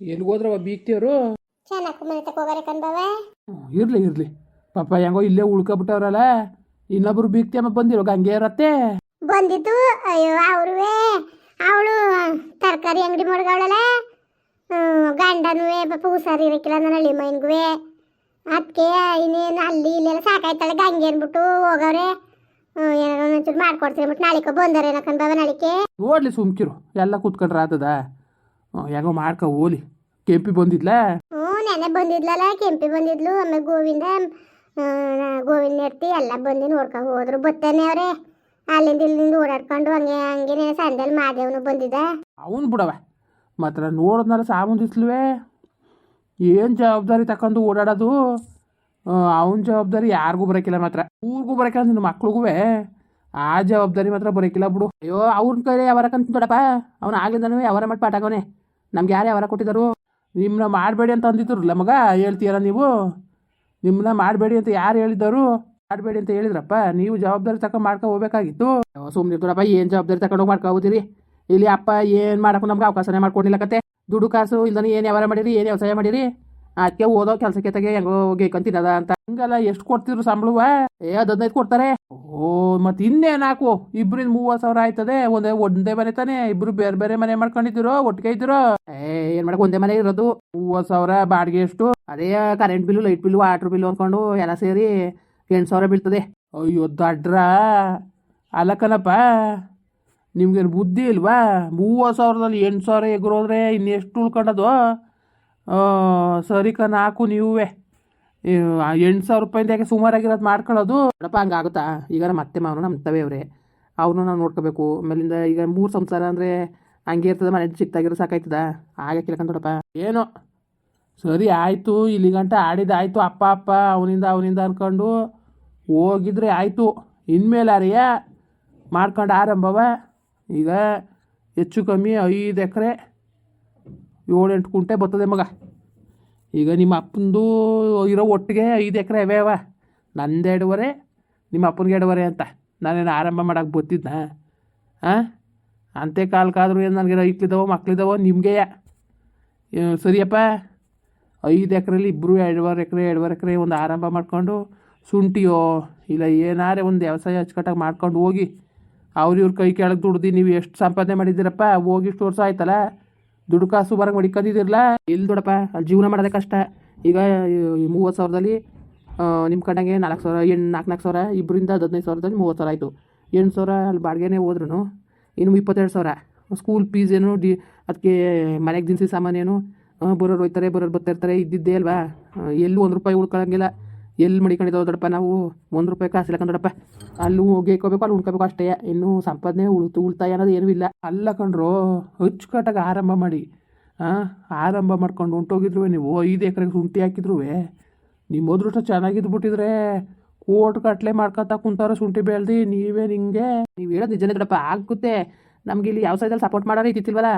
ಎಲ್ಲಿಗೆ ಹೋದ್ರವ ಬೀಗ್ತಿಯವರು? ಚೆನ್ನಾಗಿ ಮನೆ ತಕ ಹೋಗಾರೆ ಕಣ್ಬವ ಇರಲಿ ಇರಲಿ. ಪಾಪ ಹೆಂಗೋ ಇಲ್ಲೇ ಉಳ್ಕೊಬಿಟ್ಟವ್ರಲ್ಲ. ಇನ್ನೊಬ್ರು ಬೀಗ್ತಿಯಮ್ಮ ಬಂದಿರೋ ಗಂಗೆ ಇರತ್ತೆ ಬಂದಿತ್ತು ಅಯ್ಯೋ ಅವ್ರುವೆ. ಅವಳು ತರಕಾರಿ ಅಂಗಡಿ ಮಾಡ್ಗವಳಲ್ಲ ಗಂಡನೂ ಪಾಪ ಹುಷಾರು ಇರಕ್ಕಿಲ್ಲ ನನ್ನ ಹಳ್ಳಿ ಮೈನ್ಗುವೆ. ಅದಕ್ಕೆ ಇನ್ನೇನು ಅಲ್ಲಿ ಇಲ್ಲೆಲ್ಲ ಸಾಕಾಯ್ತಾಳೆ ಗಂಗೆ ಅಂದ್ಬಿಟ್ಟು ಹೋಗವ್ರೆ. ಏನೋ ಒಂಚೂರು ಮಾಡ್ಕೊಡ್ತೀನಿ ಅಂದ್ಬಿಟ್ಟು ನಾಳಿಕ ಬಂದಾರೆ ಏನಕ್ಕನ್ ಬಾಬಾ ನಾಳಿಕೆ. ನೋಡ್ಲಿ ಸುಮ್ಕಿರು. ಎಲ್ಲ ಕೂತ್ಕೊಂಡ್ರೆ ಆತದ ಯಾಗೋ ಮಾಡ್ಕೊ ಹೋಲಿ. ಕೆಂಪಿ ಬಂದಿದ್ಲಾ? ಹ್ಞೂ ನೆನೆ ಬಂದಿದ್ಲಲ್ಲ ಕೆಂಪಿ ಬಂದಿದ್ಲು ಆಮೇಲೆ ಗೋವಿಂದ ಗೋವಿಂದ ನೆಡ್ತಿ ಎಲ್ಲ ಬಂದು ನೋಡ್ಕೊಂಡು ಹೋದ್ರು. ಬತ್ತೇನೆ ಅವ್ರೆ. ಅಲ್ಲಿಂದ ಇಲ್ಲಿಂದ ಓಡಾಡ್ಕೊಂಡು ಹಂಗೆ ಹಂಗೆ ಸಂದಲ್ಲಿ ಮಾದೇವನು ಬಂದಿದ್ದ. ಅವನು ಬಿಡವ. ಮಾತ್ರ ನೋಡಿದ್ನಲ್ಲ ಸಾಮುಂದಿಸ್ಲುವೆ ಏನು ಜವಾಬ್ದಾರಿ ತಕೊಂಡು ಓಡಾಡೋದು? ಅವನ ಜವಾಬ್ದಾರಿ ಯಾರಿಗೂ ಬರೋಕ್ಕಿಲ್ಲ ಮಾತ್ರ. ಊರಿಗೂ ಬರೋಕ್ಕಿಲ್ಲ ನಿನ್ನ ಮಕ್ಳಿಗೂ ಆ ಜವಾಬ್ದಾರಿ ಮಾತ್ರ ಬರೋಕ್ಕಿಲ್ಲ ಬಿಡು. ಅಯ್ಯೋ ಅವ್ರನ್ನ ಕೈಲಿ ಯಾವಾರ ದೊಡ್ಡಪ್ಪ ಅವ್ನು ಆಗಿದ್ದಾನೆ ಯಾವಾರ ಮಾಡಿ ಪಾಠಾಗವನೆ ನಮ್ಗೆ ಯಾರು ಯಾವಾರ ಕೊಟ್ಟಿದ್ದರು ನಿಮ್ಮನ್ನ ಮಾಡಬೇಡಿ ಅಂತ ಅಂದಿದ್ರು ಮಗ, ಹೇಳ್ತೀಯಲ್ಲ ನೀವು? ನಿಮ್ಮನ್ನ ಮಾಡಬೇಡಿ ಅಂತ ಯಾರು ಹೇಳಿದ್ದರು? ಮಾಡಬೇಡಿ ಅಂತ ಹೇಳಿದ್ರಪ್ಪ, ನೀವು ಜವಾಬ್ದಾರಿ ತಗೊಂಡು ಮಾಡ್ಕೊ ಹೋಗ್ಬೇಕಾಗಿತ್ತು. ಸುಮ್ಮನೆ ಇರ್ತಾರಪ್ಪ ಏನು ಜವಾಬ್ದಾರಿ ತಗೊಂಡೋಗಿ ಮಾಡ್ಕೊ ಹೋಗ್ತೀರಿ ಇಲ್ಲಿ ಅಪ್ಪ ಏನು ಮಾಡೋಕ್ಕೂ ನಮ್ಗೆ ಅವಕಾಶನೇ ಮಾಡ್ಕೊಂಡಿಲ್ಲ ಕತೆ. ದುಡ್ಡು ಕಾಸು ಇಲ್ದಾನೆ ಏನು ವ್ಯವಹಾರ ಮಾಡಿರಿ, ಏನು ವ್ಯವಸಾಯ ಮಾಡಿರಿ? ಅದಕ್ಕೆ ಓದೋ ಕೆಲಸಕ್ಕೆ ತೆಗೆ, ಹೆಂಗೋ ಗೇಕಂತಿನದ ಅಂತ. ಹಂಗಲ್ಲ ಎಷ್ಟು ಕೊಡ್ತಿದ್ರು ಸಂಬಳವ? ಏ, ಅದು ಕೊಡ್ತಾರೆ. ಓ, ಮತ್ತೆ ಇನ್ನೇನು ಹಾಕು ಇಬ್ರಿಂದ ಮೂವತ್ತು ಸಾವಿರ ಆಯ್ತದೆ. ಒಂದೇ ಒಂದೇ ಮನೆ ತಾನೆ. ಇಬ್ರು ಬೇರೆ ಬೇರೆ ಮನೆ ಮಾಡ್ಕೊಂಡಿದ್ರು ಒಟ್ಟಿಗೆ ಇದ್ರು ಏ, ಏನ್ ಮಾಡಕ್ ಒಂದೇ ಮನೆ ಇರೋದು. ಮೂವತ್ತು ಸಾವಿರ ಬಾಡಿಗೆ ಎಷ್ಟು? ಅದೇ current bill light bill water bill ಅನ್ಕೊಂಡು ಎಲ್ಲ ಸೇರಿ ಎಂಟು ಸಾವಿರ ಬೀಳ್ತದೆ. ಅಯ್ಯೋ, ದಡ್ರ. ಅಲ್ಲ ನಿಮ್ಗೇನು ಬುದ್ಧಿ ಇಲ್ವಾ? ಮೂವತ್ತು ಸಾವಿರದಲ್ಲಿ ಎಂಟು ಸಾವಿರ ಎಗ್ರೋದ್ರೆ ಇನ್ನೆಷ್ಟು ಉಳ್ಕೊಂಡದು? ಸರಿ ಕಣ, ಹಾಕು ನೀವೇ. ಎಂಟು ಸಾವಿರ ರೂಪಾಯಿಂದ ಯಾಕೆ ಸುಮಾರಾಗಿರೋದು ಮಾಡ್ಕೊಳ್ಳೋದು? ನೋಡಪ್ಪ ಹಂಗಾಗುತ್ತಾ ಈಗ ನಮ್ಮ ಅತ್ತೆ ಮಾವನು ನಮ್ಮ ತವೇ ಅವರೇ ಅವ್ರನ್ನ ನಾವು ನೋಡ್ಕೋಬೇಕು. ಆಮೇಲಿಂದ ಈಗ ಮೂರು ಸಂಸಾರ ಅಂದರೆ ಹಂಗೆ ಇರ್ತದೆ, ಮನೆ ಸಿಕ್ತಾಗಿರೋ ಸಾಕಾಯ್ತದ? ಹಾಗೆ ಕೇಳ್ಕೊಂಡೋಡಪ್ಪ ಏನೋ. ಸರಿ, ಆಯಿತು. ಇಲ್ಲಿ ಗಂಟ ಆಡಿದಾಯ್ತು ಅಪ್ಪ ಅಪ್ಪ, ಅವನಿಂದ ಅವನಿಂದ ಅಂದ್ಕೊಂಡು ಹೋಗಿದ್ರೆ ಆಯಿತು. ಇನ್ಮೇಲೆ ಅರಿಯ ಮಾಡ್ಕೊಂಡು ಆರಂಭವ? ಈಗ ಹೆಚ್ಚು ಕಮ್ಮಿ ಐದು ಎಕರೆ ಏಳೆಂಟು ಕುಂಟೆ ಬರ್ತದೆ ಮಗ. ಈಗ ನಿಮ್ಮ ಅಪ್ಪಂದು ಇರೋ ಒಟ್ಟಿಗೆ ಐದು ಎಕರೆ ಅವ ನಂದು ಎರಡುವರೆ ನಿಮ್ಮ ಅಪ್ಪನಿಗೆ ಎರಡುವರೆ ಅಂತ. ನಾನೇನು ಆರಂಭ ಮಾಡೋಕೆ ಬತ್ತಿದ್ನ ಹಾಂ ಅಂತೆ ಕಾಲಕ್ಕಾದ್ರೂ ಏನು ನನಗೆ ರೈತ್ಲಿದ್ದಾವೋ ಮಕ್ಳಿದ್ದಾವೋ ನಿಮಗೆ? ಸರಿಯಪ್ಪ. ಐದು ಎಕರೆಲಿ ಇಬ್ಬರು ಎರಡುವರೆ ಎಕರೆ ಎರಡುವರೆ ಎಕರೆ ಒಂದು ಆರಂಭ ಮಾಡ್ಕೊಂಡು ಶುಂಠಿಯೋ, ಇಲ್ಲ ಏನಾರೇ ಒಂದು ವ್ಯವಸಾಯ ಅಚ್ಚುಕಟ್ಟಾಗಿ ಮಾಡ್ಕೊಂಡು ಹೋಗಿ. ಅವ್ರ ಇವ್ರ ಕೈ ಕೆಳಗೆ ದುಡ್ದು ನೀವು ಎಷ್ಟು ಸಂಪಾದನೆ ಮಾಡಿದ್ದೀರಪ್ಪ? ಹೋಗಿ ಇಷ್ಟು ವರ್ಷ ಆಯ್ತಲ್ಲ? ದುಡ್ಡು ಕಾಸು ಬರಂಗೆ ಮಡಿಕೊಂಡಿದ್ದೀರಲ್ಲ ಇಲ್ಲಿ ದೊಡಪ್ಪ ಅಲ್ಲಿ ಜೀವನ ಮಾಡೋದೇ ಕಷ್ಟ. ಈಗ ಮೂವತ್ತು ಸಾವಿರದಲ್ಲಿ ನಿಮ್ಮ ಕಡೆಗೆ ನಾಲ್ಕು ಸಾವಿರ ಎಂಟು ನಾಲ್ಕು ನಾಲ್ಕು ಸಾವಿರ ಇಬ್ಬರಿಂದ ಹದಿನೈದು ಸಾವಿರದಲ್ಲಿ ಮೂವತ್ತು ಸಾವಿರ ಆಯಿತು. ಎಂಟು ಸಾವಿರ ಅಲ್ಲಿ ಬಾಡಿಗೆನೇ ಹೋದ್ರೂ ಇನ್ನು ಇಪ್ಪತ್ತೆರಡು ಸಾವಿರ. ಸ್ಕೂಲ್ ಫೀಸ್ ಏನು, ಡಿ ಅದಕ್ಕೆ ಮನೆಗೆ ದಿನಸಿ ಸಾಮಾನೇನು ಬರೋರು ಹೋಯ್ತಾರೆ ಬರೋರು ಬರ್ತಾಯಿರ್ತಾರೆ ಇದ್ದಿದ್ದೇ ಅಲ್ವಾ? ಎಲ್ಲೂ ಒಂದು ರೂಪಾಯಿ ಉಳ್ಕೊಳಂಗಿಲ್ಲ. ಎಲ್ಲಿ ಮಡಿಕೊಂಡಿದ್ದಾವೆ ದೊಡ್ಡಪ್ಪ ನಾವು? ಒಂದು ರೂಪಾಯಿ ಕಾಸು ಇಲ್ಲ ಅಲ್ಲಿ ಹೋಗಿ ಗೇಕೋಬೇಕು ಅಲ್ಲಿ ಉಣ್ಕೋಬೇಕು ಅಷ್ಟೇ. ಇನ್ನು ಸಂಪಾದನೆ ಉಳಿತು, ಉಳಿತಾಯ ಅನ್ನೋದು ಏನೂ ಇಲ್ಲ. ಅಲ್ಲ ಕಂಡ್ರು ಅಚ್ಚುಕಟ್ಟಾಗಿ ಆರಂಭ ಮಾಡಿ. ಹಾಂ ಆರಂಭ ಮಾಡ್ಕೊಂಡು ಉಂಟೋಗಿದ್ರು ನೀವು. ಐದು ಎಕರೆಗೆ ಶುಂಠಿ ಹಾಕಿದ್ರು ನಿಮ್ಮ ಅದೃಷ್ಟ ಚೆನ್ನಾಗಿದ್ದು ಬಿಟ್ಟಿದ್ರೆ ಕೋಟ್ ಕಟ್ಲೆ ಮಾಡ್ಕೊತಾ ಕುಂತಾರ ಶುಂಠಿ ಬೆಳ್ದು ನೀವೇ ನಿಂಗೆ ನೀವು ಹೇಳೋದು ನಿಜನೇ ದೊಡ್ಡಪ್ಪ, ಆಗುತ್ತೆ. ನಮ್ಗೆ ಇಲ್ಲಿ ಯಾವ ಸೈಜಲ್ಲಿ ಸಪೋರ್ಟ್ ಮಾಡೋರು ಇದ್ದಿತ್ತಿಲ್ವಲ್ಲ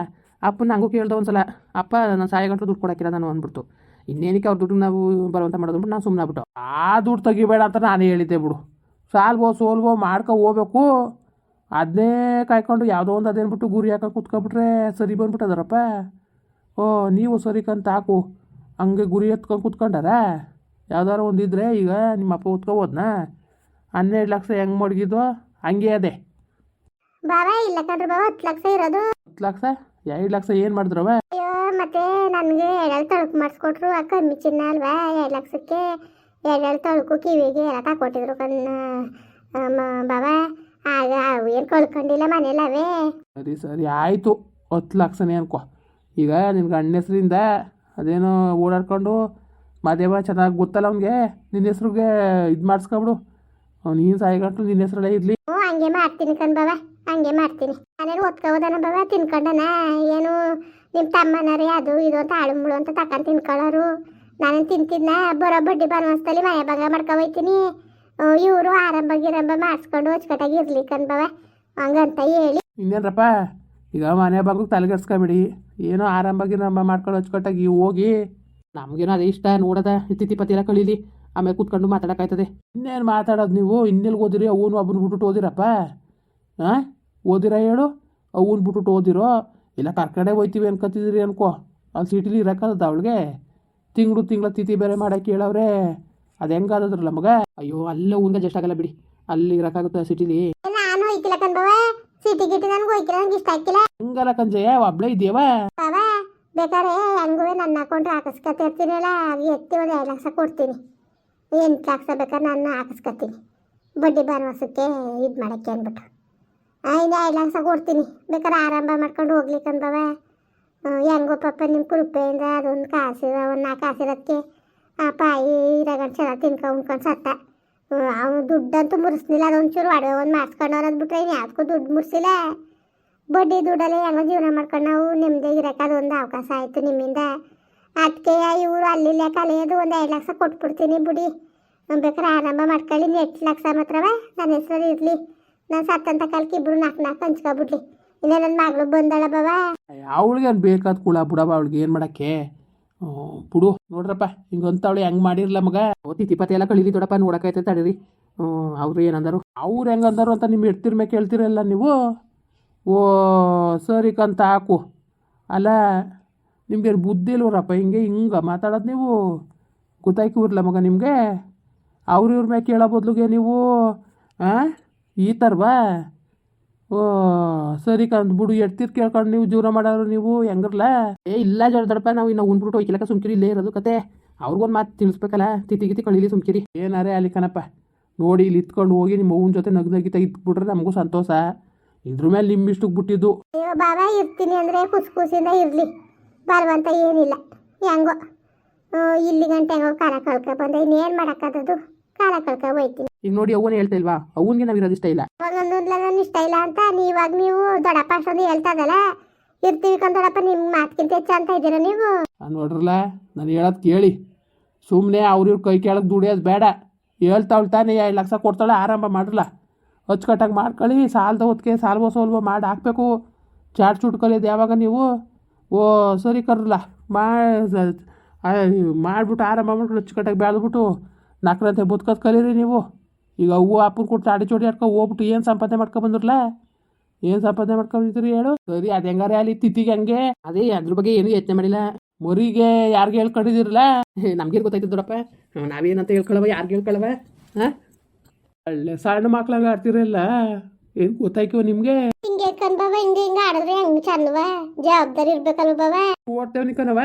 ಅಪ್ಪನ ನಂಗೂ ಕೇಳ್ದೆ ಒಂದ್ಸಲ, ಅಪ್ಪ ನಾನು ಸಾಯಗಂಟು ದುಡ್ಡು ಕೊಡೋಕ್ಕಿಲ್ಲ ನಾನು ಅಂದ್ಬಿಟ್ಟು ಇನ್ನೇನಕ್ಕೆ ಅವ್ರ ದುಡ್ಡು ನಾವು ಬರುವಂತ ಮಾಡೋದು ಬಿಟ್ಟು ನಾನು ಸುಮ್ಮನೆ ಬಿಟ್ಟು ಆ ದುಡ್ಡು ತೆಗಿಬೇಡ ಅಂತ ನಾನೇ ಹೇಳಿದ್ದೆ ಬಿಡು. ಸಾಲ್ವೋ ಸೋಲ್ವೋ ಮಾಡ್ಕೊ ಹೋಗ್ಬೇಕು. ಅದನ್ನೇ ಕಾಯ್ಕೊಂಡು ಯಾವುದೋ ಒಂದು ಅದೇನ್ಬಿಟ್ಟು ಗುರಿ ಹಾಕೋ ಕೂತ್ಕೊಬಿಟ್ರೆ ಸರಿ ಬಂದ್ಬಿಟ್ಟದಾರಪ್ಪ. ಓ ನೀವು ಸರಿಕಂತ ಹಾಕು. ಹಂಗೆ ಗುರಿ ಎತ್ಕೊಂಡು ಕೂತ್ಕೊಂಡಾರ? ಯಾವ್ದಾರು ಒಂದಿದ್ರೆ ಈಗ ನಿಮ್ಮ ಅಪ್ಪ ಕೂತ್ಕೋಬೋದ್ನ ಹನ್ನೆರಡು ಲಕ್ಷ ಹೆಂಗೆ ಮಡಗಿದ್ವೋ? ಹಂಗೆ ಅದೇ. ಬಾಬಾ ಇಲ್ಲ ಕಣ್ರಿ ಬಾಬಾ ಹತ್ತು ಲಕ್ಷ ಇರೋದು. ಹತ್ತು ಲಕ್ಷ? ಎರಡು ಲಕ್ಷ ಏನು ಮಾಡಿದ್ರವ ಅಯ್ಯೋ ಮತ್ತೆ ನನಗೆ ಎರಡೆರಡು ತಳುಕು ಮಾಡಿಸ್ಕೊಟ್ರು. ಆ ಕಮ್ಮಿ ಚಿನ್ನ ಅಲ್ವಾ? ಎರಡು ಲಕ್ಷಕ್ಕೆ ಎರಡೆರಡು ತಳುಕು ಕಿವಿಗೆ ಎಲ್ಲ ಕೊಟ್ಟಿದ್ರು ಕಣ್ಣ ಬಾಬಾ ಆಗ ಅವು ಏನು ಕಳ್ಕೊಂಡಿಲ್ಲ ಮನೇಲವೇ ಸರಿ ಸರಿ ಆಯಿತು. ಹತ್ತು ಲಕ್ಷನೇ ಅನ್ಕೋ. ಈಗ ನಿನ್ ಗಂಡ ಹೆಸ್ರಿಂದ ಅದೇನೋ ಓಡಾಡ್ಕೊಂಡು ಮಾದೇವ ಚೆನ್ನಾಗಿ ಗೊತ್ತಲ್ಲ ಅವ್ನಿಗೆ? ನಿನ್ನ ಹೆಸ್ರಿಗೆ ಇದು ಮಾಡಿಸ್ಕೊಬಿಡು ನೀನು ಸಾಯಿಗಂಟು ನಿನ್ನ ಹೆಸ್ರಲ್ಲೇ ಇರಲಿ. ಹ್ಞೂ ಹಂಗೆ ಮಾಡ್ತೀನಿ ಕಣ್ ಬಾಬಾ ಹಂಗೆ ಮಾಡ್ತೀನಿ. ಅದೇ ಓದ್ಕೋದನ ಬಾಬಾ ತಿನ್ಕೊಂಡನ. ಏನು ನಿಮ್ಮ ತಮ್ಮನರೇ ಅದು ಇದು ಅಂತ ಆಳುಮುಳು ಅಂತ ತಕೊಂಡು ತಿನ್ಕೊಳ್ಳೋರು. ನಾನು ತಿಂತಿದ್ನ? ಬರೋ ಬಡ್ಡಿ ಬನವಸ್ತಲ್ಲಿ ಮನೆ ಭಾಗ ಮಾಡ್ಕೊಬೈತೀನಿ ಇವರು ಆರಂಭ ಗಿರಂಭ ಮಾಡಿಸ್ಕೊಂಡು ಅಚ್ಚುಕಟ್ಟಾಗಿ ಇರ್ಲಿ ಬಾಬಾ ಹಂಗಂತ ಹೇಳಿ. ಇನ್ನೇನಪ್ಪ ಈಗ ಮನೆ ಬಗ್ಗೆ ತಲೆಗೆಡ್ಸ್ಕೊಬಿಡಿ. ಏನೋ ಆರಂಭ ಗಿರಂಭ ಮಾಡ್ಕೊಂಡು ಹಚ್ಕೊಟ್ಟಾಗಿ ಹೋಗಿ. ನಮಗೇನೋ ಅದೇ ಇಷ್ಟ, ನೋಡದ ತಿಥಿ ಪತಿ ಎಲ್ಲ ಕಳೀಲಿ. ಆಮೇಲೆ ಕುತ್ಕೊಂಡು ಮಾತಾಡೋಕ್ಕಾಯ್ತದೆ. ಇನ್ನೇನು ಮಾತಾಡೋದು ನೀವು? ಇನ್ನೆಲ್ಲಿ ಓದಿರಿ, ಅವನು ಒಬ್ಬನ ಬಿಟ್ಬಿಟ್ಟು ಓದಿರಪ್ಪ. ಹಾಂ ಓದಿರ ಹೇಳು? ಅವನ್ ಬಿಟ್ಬಿಟ್ಟು ಓದಿರೋ? ಇಲ್ಲ ಕರ್ಕಡೆ ಹೋಯ್ತೀವಿ ಅನ್ಕೊತಿದ್ದೀರಿ ಅನ್ಕೋ. ಅಲ್ಲಿ ಸಿಟಿಲಿ ಇರೋಕ್ಕದ ಅವಳಿಗೆ. ತಿಂಗಳು ತಿಂಗಳ ತಿಥಿ ಬೇರೆ ಮಾಡಕ್ಕೆ ಹೇಳವ್ರೆ ಅದು ಹೆಂಗಾದದ್ರಲ್ಲ ಮಗ? ಅಯ್ಯೋ ಅಲ್ಲ ಊನ್ಗೆ ಜಸ್ಟ್ ಆಗಲ್ಲ ಬಿಡಿ. ಅಲ್ಲಿ ಇರೋಕ್ಕಾಗುತ್ತೆ ಸಿಟಿಲಿ ನಾನು ಹೋಯ್ಕಿಲ್ಲ ಕಣ್ಬವ ಸಿಟಿ ಗಿಟಿ ನನಗೆ ನಂಗೆ ಇಷ್ಟ ಆಗ್ತಿಲ್ಲ. ಹಂಗಲ್ಲ ಕಂಜಯ್ಯ ಒಬ್ಳೆ ಇದೆಯವ? ಬಾವ ಬೇಕಾದ್ರೆ ಹೆಂಗೂ ನನ್ನ ಅಕೌಂಟ್ ಹಾಕಿಸ್ಕೊತ ಇರ್ತೀನಲ್ಲ ಅದು ಎತ್ತಿ ಒಂದು ಎರಡು ಲಕ್ಷ ಕೊಡ್ತೀನಿ. ಎಂಟು ಲಕ್ಷ ಬೇಕಾದ್ರೆ ನಾನು ಹಾಕಿಸ್ಕೊತೀನಿ ಬಡ್ಡಿ ಬನವಾಸಕ್ಕೆ ಇದು ಮಾಡೋಕ್ಕೆ ಅಂದ್ಬಿಟ್ಟು. ಆ, ಇಲ್ಲ ಸಹ ಕೊಡ್ತೀನಿ ಬೇಕಾದ್ರೆ ಆರಂಭ ಮಾಡ್ಕೊಂಡು ಹೋಗ್ಲಿಕ್ಕೆ ಅಂದವ ಹೆಂಗೋ ಪಾಪ ನಿಮ್ಮ ಕೃಪೆಯಿಂದ ಅದೊಂದು ಕಾಸಿರ ಒಂದು ನಾಲ್ಕು ಕಾಸಿರೋದಕ್ಕೆ ಆ ಪಾಯಿ ಇರಗಂಡು ಚೆನ್ನಾಗಿ ತಿನ್ಕೊಂಡು ಉಣ್ಕೊಂಡು ಸತ್ತ. ಅವನು ದುಡ್ಡಂತೂ ಮುರಿಸ್ನಿಲ್ಲ ಅದೊಂಚೂರು ಒಡವೆ ಒಂದು ಮಾಡಿಸ್ಕೊಂಡವ್ರು ಅಂದ್ಬಿಟ್ರೆ ಇನ್ನು ಯಾವುದಕ್ಕೂ ದುಡ್ಡು ಮುರಿಸಿಲ್ಲ. ಬಡ್ಡಿ ದುಡ್ಡಲ್ಲಿ ಹೆಂಗೋ ಜೀವನ ಮಾಡ್ಕೊಂಡು ನಾವು ನೆಮ್ಮದಿಯಾಗಿ ಇರೋಕೆ ಅದೊಂದು ಅವಕಾಶ ಆಯಿತು ನಿಮ್ಮಿಂದ. ಅದಕ್ಕೆ ಇವರು ಅಲ್ಲಿ ಕಲಿಯೋದು ಒಂದು ಐದು ಲಕ್ಷ ಕೊಟ್ಬಿಡ್ತೀನಿ ಬಿಡಿ. ಬೇಕಾದ್ರೆ ಆರಂಭ ಮಾಡ್ಕೊಳ್ಳಿ ಎಂಟು ಲಕ್ಷ ಮಾತ್ರವ? ನನ್ನ ಹೆಸರು ಇರಲಿ. ನಾನು ಸತ್ತಂತ ಕಾಲಕ್ಕೆ ಇಬ್ರು ನಾಲ್ಕು ನಾಲ್ಕು ಹಂಚ್ಕೊಬಿಡ್ಲಿ ಇನ್ನೇ ನನ್ನ ಮಗಳು ಬಂದಳ ಬಾವ. ಅವಳಿಗೆ ಏನು ಬೇಕಾದ ಕುಳ ಬಿಡವ ಅವಳಿಗೆ ಏನು ಮಾಡಕ್ಕೆ? ಬಿಡು ನೋಡ್ರಪ್ಪ, ಹಿಂಗಂತವಳು ಹೆಂಗೆ ಮಾಡಿರಲ್ಲ ಮಗ? ಓತಿ ತಿಪ್ಪತ್ತೆ ಪತಿ ಎಲ್ಲ ಕಳೀರಿ ದೊಡಪ್ಪ ನೋಡಕೈತೆ ತಡೀರಿ ಅವ್ರು ಏನಂದರು? ಅವ್ರು ಹೆಂಗಂದರು ಅಂತ ನಿಮ್ಮ ಇಡ್ತಿರ್ ಮೇಲೆ ಕೇಳ್ತಿರಲ್ಲ ನೀವು? ಓ, ಸರಿ ಕಂತ ಹಾಕು. ಅಲ್ಲ, ನಿಮ್ಗೆ ಬುದ್ಧಿ ಇಲ್ವರಪ್ಪ, ಹಿಂಗೆ ಹಿಂಗೆ ಮಾತಾಡೋದು ನೀವು? ಗೊತ್ತಾಯ್ಕೂರ್ಲ ಮಗ ನಿಮಗೆ? ಅವ್ರ ಇವ್ರ ಮೇಲೆ ಕೇಳೋ ಬದಲಿಗೆ ನೀವು ಹಾಂ ಈ ಥರವಾ ಓ, ಸರಿ ಕಂದ್ ಬಿಡು ಎಡ್ತಿರ್ ಕೇಳ್ಕೊಂಡು ನೀವು ಜೀವನ ಮಾಡೋರು ನೀವು ಹೆಂಗಿರ್ಲ ಏ, ಇಲ್ಲ ಜೋರ್ದಡಪ್ಪ ನಾವು ಇನ್ನು ಉಂದ್ಬಿಟ್ಟು ಹೋಯ್ಕಿಲಕ್ಕ ಸುಮ್ಕಿರಿ, ಇಲ್ಲೇ ಇರೋದು ಕತೆ. ಅವ್ರಿಗೊಂದು ಮಾತು ತಿಳಿಸ್ಬೇಕಲ್ಲ ತಿತಿ ಗಿತಿ ಕಳೀಲಿ ಸುಮ್ಕಿರಿ. ಏನಾರೇ ಅಲ್ಲಿ ಕಣಪ್ಪ, ನೋಡಿ ಇಲ್ಲಿ ಇತ್ಕೊಂಡು ಹೋಗಿ ನಿಮ್ಮ ಅವ್ವನ ಜೊತೆ ನಗ್ನಗಿತ ಇದ್ಬಿಟ್ರೆ ನಮಗೂ ಸಂತೋಷ. ಇದ್ರ ಮೇಲೆ ನಿಮ್ಮಿಷ್ಟಕ್ಕೆ ಬಿಟ್ಟಿದ್ದು. ಅಯ್ಯೋ ಬಾಬಾ, ಇರ್ತೀನಿ ಅಂದರೆ ಖುಷಿ ಖುಷಿಯಿಂದ ಇರಲಿ. ಬರುವಂತ ಏನಿಲ್ಲ. ಹೆಂಗೋ ಇಲ್ಲಿ ಗಂಟೆ ಹೆಂಗೋ ಕಾಲ ಕಳ್ಕೊ ಬಂದೆ, ಇನ್ನೇನು ಮಾಡೋಕ್ಕಾದದು ಕಾಲ ಕಳ್ಕೊ ಹೋಯ್ತೀನಿ. ಈಗ ನೋಡಿ ಅವ್ವನ ಹೇಳ್ತಾ ಇಲ್ವಾ? ಅವ್ನಿಗೆ ನಾವು ಇರೋದು ಇಷ್ಟ ಇಲ್ಲ. ನನ್ನ ಇಷ್ಟ ಇಲ್ಲ ಅಂತ ನೀವಾಗ ನೀವು ದೊಡ್ಡಪ್ಪ ಅಷ್ಟೊಂದು ಹೇಳ್ತಾ ಇದಲ್ಲ ಇರ್ತೀವಿ ಕಂದ ದೊಡ್ಡಪ್ಪ ನಿಮ್ಮ ಮಾತ್ಕಿಂತ ಹೆಚ್ಚು ಅಂತ ಇದ್ದೀರಾ ನೀವು? ನಾನು ನೋಡ್ರಲ್ಲ ನಾನು ಹೇಳೋದು ಕೇಳಿ. ಸುಮ್ಮನೆ ಅವ್ರಿವ್ರ ಕೈ ಕೆಳಗೆ ದುಡಿಯೋದು ಬೇಡ. ಹೇಳ್ತಾವಳು ತಾನೇ ಎರಡು ಲಕ್ಷ ಕೊಡ್ತಾಳೆ ಆರಂಭ ಮಾಡ್ರಲ್ಲ. ಅಚ್ಚುಕಟ್ಟಾಗಿ ಮಾಡ್ಕೊಳ್ಳಿ ಸಾಲದ ಹೊತ್ತಿಗೆ ಸಾಲ್ವೋ ಸೋಲ್ವೋ ಮಾಡಿ ಹಾಕ್ಬೇಕು. ಚಾಟ್ ಚುಟ್ ಕಲಿಯೋದು ಯಾವಾಗ ನೀವು? ಓ ಸರಿ ಕರ್ರಲ್ಲ. ಮಾಡಿಬಿಟ್ಟು ಆರಂಭ ಮಾಡ್ಬಿಟ್ಟು ಅಚ್ಚುಕಟ್ಟಾಗಿ ಬೆಳೆದ್ಬಿಟ್ಟು ನಾಲ್ಕರಂತೆ ಬದುಕೋದು ಕಲೀರಿ ನೀವು. ಈಗ ಅವ್ವ ಅಪ್ಪನ ಕೊಟ್ಟು ಆಡಿ ಚೋಟಿ ಆಡ್ಕೊ ಹೋಗ್ಬಿಟ್ಟು ಏನು ಸಂಪಾದನೆ ಮಾಡ್ಕೊ ಬಂದ್ರಲ್ಲ? ಏನು ಸಂಪಾದನೆ ಮಾಡ್ಕೊಂಡಿದ್ರಿ ಹೇಳು? ಸರಿ ಅದು ಹೆಂಗಾರ ಅಲ್ಲಿ ತಿತ್ತಿಗೆ ಹಂಗೆ. ಅದೇ ಅದ್ರ ಬಗ್ಗೆ ಏನು ಯೋಚನೆ ಮಾಡಿಲ್ಲ. ಮರಿಗೆ ಯಾರಿಗೆ ಹೇಳ್ಕೊಂಡಿದಿರಲ್ಲ ನಮ್ಗೇನು ಗೊತ್ತಾಯ್ತು ದೊಡ್ಡಪ್ಪ ನಾವೇನಂತ ಹೇಳ್ಕೊಳವ ಯಾರಿಗೆ ಹೇಳ್ಕೊಳವ? ಹಾಂ? ಒಳ್ಳೆ ಸಣ್ಣ ಮಕ್ಳಂಗೆ ಆಡ್ತಿರಲ್ಲ. ಏನು ಗೊತ್ತಾಯ್ಕೋ ನಿಮಗೆ? ಹಿಂಗೆ ಹಿಂಗೆ ಹಿಂಗೆ ಆಡಿದ್ರೆ ಹೆಂಗೆ ಚಂದವ? ಜವಾಬ್ದಾರಿ ಇರ್ಬೇಕಲ್ವ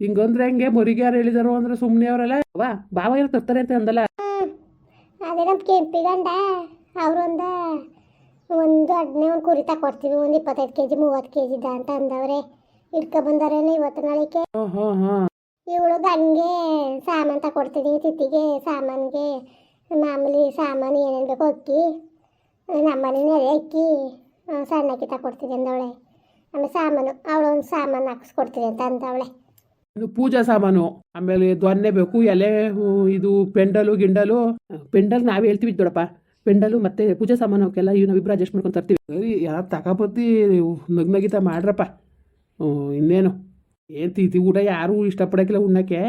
ಹಿಂಗಂದ್ರೆ ಹೆಂಗೆ ಮರಿಗೆ ಯಾರು ಹೇಳಿದಾರೋ ಅಂದ್ರೆ ಸುಮ್ಮನೆ ಅವರಲ್ಲ. ವಾ ಬಾವ ಏನೋ ತರ್ತಾರೆ ಅಂತ ಅಂದಲ್ಲ? ಅದೇ ನಮ್ಮ ಕೆಂಪಿ ಗಂಡ ಅವರೊಂದ ಒಂದು ಹದಿನೈದು ಒಂದು ಕುರಿ ಕೊಡ್ತೀವಿ ಒಂದು ಇಪ್ಪತ್ತೈದು ಕೆ ಜಿ ಮೂವತ್ತು ಕೆ ಜಿದ ಅಂತ ಅಂದವ್ರೆ. ಇಟ್ಕೊ ಬಂದವ್ರೇನೋ ಇವತ್ತು ನಾಳೆಗೆ. ಇವಳು ಗಂಗೆ ಸಾಮಾನು ತಕೊಡ್ತೀನಿ ತಿತ್ತಿಗೆ ಸಾಮಾನಿಗೆ ಮಾಮೂಲಿ ಸಾಮಾನು ಏನೇನು ಬೇಕು ಅಕ್ಕಿ ನಮ್ಮನೆ ನೆರೆ ಅಕ್ಕಿ ಸಣ್ಣ ಅಕ್ಕಿ ತಕೊಡ್ತೀನಿ ಅಂದವಳೆ. ಆಮೇಲೆ ಸಾಮಾನು ಅವಳೊಂದು ಸಾಮಾನು ಹಾಕಿಸ್ಕೊಡ್ತೀನಿ ಅಂತ ಅಂದವಳೆ. ಇನ್ನು ಪೂಜಾ ಸಾಮಾನು, ಆಮೇಲೆ ದೊನ್ನೆ ಬೇಕು, ಎಲೆ ಇದು ಪೆಂಡಲು, ಗಿಂಡಲು. ಪೆಂಡಲ್ ನಾವೇ ಹೇಳ್ತೀವಿ ದೊಡಪ್ಪ ಪೆಂಡಲು ಮತ್ತೆ ಪೂಜಾ ಸಾಮಾನು ಅವಕ್ಕೆಲ್ಲ ಇವು ನಾವಿಬ್ಬರು ಅಡ್ಜಸ್ಟ್ ಮಾಡ್ಕೊಂಡು ತರ್ತೀವಿ. ಯಾರು ತಗೊಬತ್ತಿ ನಗ್ನಗಿತ ಮಾಡ್ರಪ್ಪ. ಇನ್ನೇನು? ಏನು ತಿತಿ ಊಟ ಯಾರೂ ಇಷ್ಟಪಡೋಕ್ಕಿಲ್ಲ ಉಣ್ಣಕ್ಕೆ.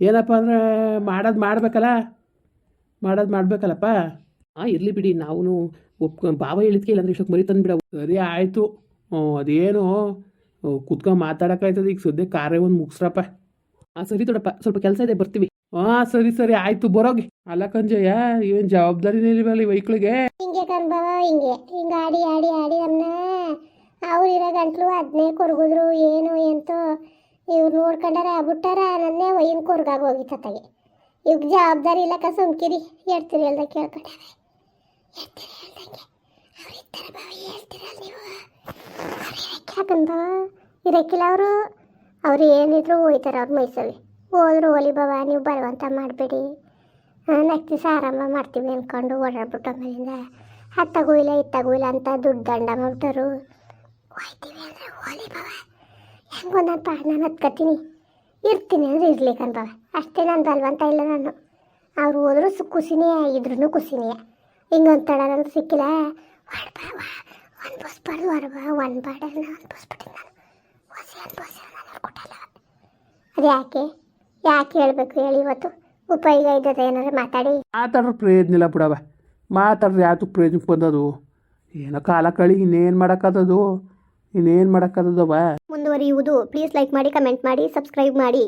ಏನಪ್ಪ ಅಂದ್ರೆ ಮಾಡೋದು ಮಾಡ್ಬೇಕಲ್ಲ? ಮಾಡೋದು ಮಾಡ್ಬೇಕಲ್ಲಪ್ಪ? ಹಾಂ ಇರಲಿ ಬಿಡಿ ನಾವು ಒಪ್ಕೊ ಭಾವ ಹೇಳಿದ್ಕೆ ಇಲ್ಲಾಂದ್ರೆ ಇಷ್ಟಕ್ಕೆ ಮರಿ ತಂದು ಬಿಡ ಸರಿ, ಆಯಿತು. ಅದೇನು? ಕುತ್ಕೊಂಡು ಮಾತಾಡೋಕ್ಕಾಯ್ತದೆ ಈಗ ಸದ್ಯ ಕಾರ್ಯ ಒಂದು ಮುಗಿಸ್ರಪ್ಪ. ಹಾಂ ಸರಿ ತೊಡಪ್ಪ, ಸ್ವಲ್ಪ ಕೆಲಸ ಇದೆ, ಬರ್ತೀವಿ. ಹಾಂ ಸರಿ ಸರಿ, ಆಯಿತು, ಬರೋಗಿ. ಅಲ್ಲ ಕಂಜಯ್ಯ, ಏನು ಜವಾಬ್ದಾರಿನೇ ಇಲ್ವಲ್ಲ ಈ ಹಿಂಗೆ ಕನ್ಬವ ಹಿಂಗೆ. ಹಿಂಗೆ ಆಡಿ ಆಡಿ ಆಡಿ ನಮ್ಮನ್ನ ಅವ್ರಿರೋ ಗಂಟ್ಲು ಅದನ್ನೇ ಕೊರ್ಗಿದ್ರು, ಏನು, ಎಂತೋ. ಇವ್ರು ನೋಡ್ಕೊಂಡಾರ, ಬಿಟ್ಟಾರ, ನನ್ನೇ ಒಯ್ಯಿನ ಕೊರ್ಗಾಗ ಹೋಗಿತ್ತತ್ತಾಗೆ ಇವಾಗ ಜವಾಬ್ದಾರಿ ಇಲ್ಲಕ್ಕ, ಸುಮ್ಕಿರಿ. ಹೇಳ್ತೀರಿ ಎಲ್ಲ ಕೇಳ್ಕೊಂಡಾರೆ. ಹೇಳ್ತೀರಿ ಇರ್ತಾರೆ ಬಾವ ಇರಕ್ಕಿಲ್ಲ ಅವರು ಅವ್ರು ಏನಿದ್ರು ಹೋಯ್ತಾರೆ ಅವ್ರು ಮೈಸೂರಿಗೆ ಹೋದ್ರು ಹೋಲಿ ಬಾವ ನೀವು ಬರುವಂತ ಮಾಡಬೇಡಿ ನೆಕ್ಸ್ಟ್ ದಿವಸ ಆರಂಭ ಮಾಡ್ತೀವಿ ಅಂದ್ಕೊಂಡು ಓಡಾಡ್ಬಿಟ್ಟು ಮನೆಯಿಂದ ಹತ್ತಾಗೂ ಇಲ್ಲ ಇತ್ತಾಗೂ ಇಲ್ಲ ಅಂತ ದುಡ್ಡು ದಂಡ ಮಾಡ್ಬಿಟ್ಟರು ಹೋಯ್ತೀವಿ ಅಂದರೆ ಹೋಲಿ ಬಾವ ಹೆಂಗೆ ಪಾಡ್ ನಾನು ಹತ್ಕತ್ತೀನಿ ಇರ್ತೀನಿ ಅಂದ್ರೆ ಇರ್ಲಿಕ್ಕೆ ಬಾವ ಅಷ್ಟೇ ನಾನು ಬಲ್ವಂತ ಇಲ್ಲ ನಾನು ಅವ್ರು ಹೋದ್ರು ಖುಷಿನೇ ಇದ್ರೂ ಖುಷಿನೇ ಹಿಂಗೊಂದು ತಡ ನಂದು ಸಿಕ್ಕಿಲ್ಲ ಒಂದು ಬಸ್ ಹೊರ ಬಾ ಒಂದು ಬಾಡಲ್ಲ ಒಂದು ಬಸ್ ಬಿಟ್ಟಿದ್ದು ನಾನು ಹೊಸ ಬಸ್ ನಾನು ಕೊಟ್ಟಲ್ಲ. ಅದು ಯಾಕೆ? ಯಾಕೆ ಹೇಳಬೇಕು ಹೇಳಿ ಇವತ್ತು? ಉಪಯೋಗ ಇದ್ದದ ಏನಾದ್ರು ಮಾತಾಡಿ. ಮಾತಾಡ್ರೆ ಪ್ರಯೋಜನ ಇಲ್ಲ ಬಿಡವ. ಮಾತಾಡ್ರೆ ಯಾತು ಪ್ರಯೋಜನಕ್ಕೆ ಬಂದದು? ಏನೋ ಕಾಲ ಕಳಿ ಇನ್ನೇನು ಮಾಡೋಕ್ಕದದು? ಇನ್ನೇನು ಮಾಡೋಕ್ಕದವ ಮುಂದುವರಿಯುವುದು. ಪ್ಲೀಸ್ ಲೈಕ್ ಮಾಡಿ ಕಮೆಂಟ್ ಮಾಡಿ ಸಬ್ಸ್ಕ್ರೈಬ್ ಮಾಡಿ.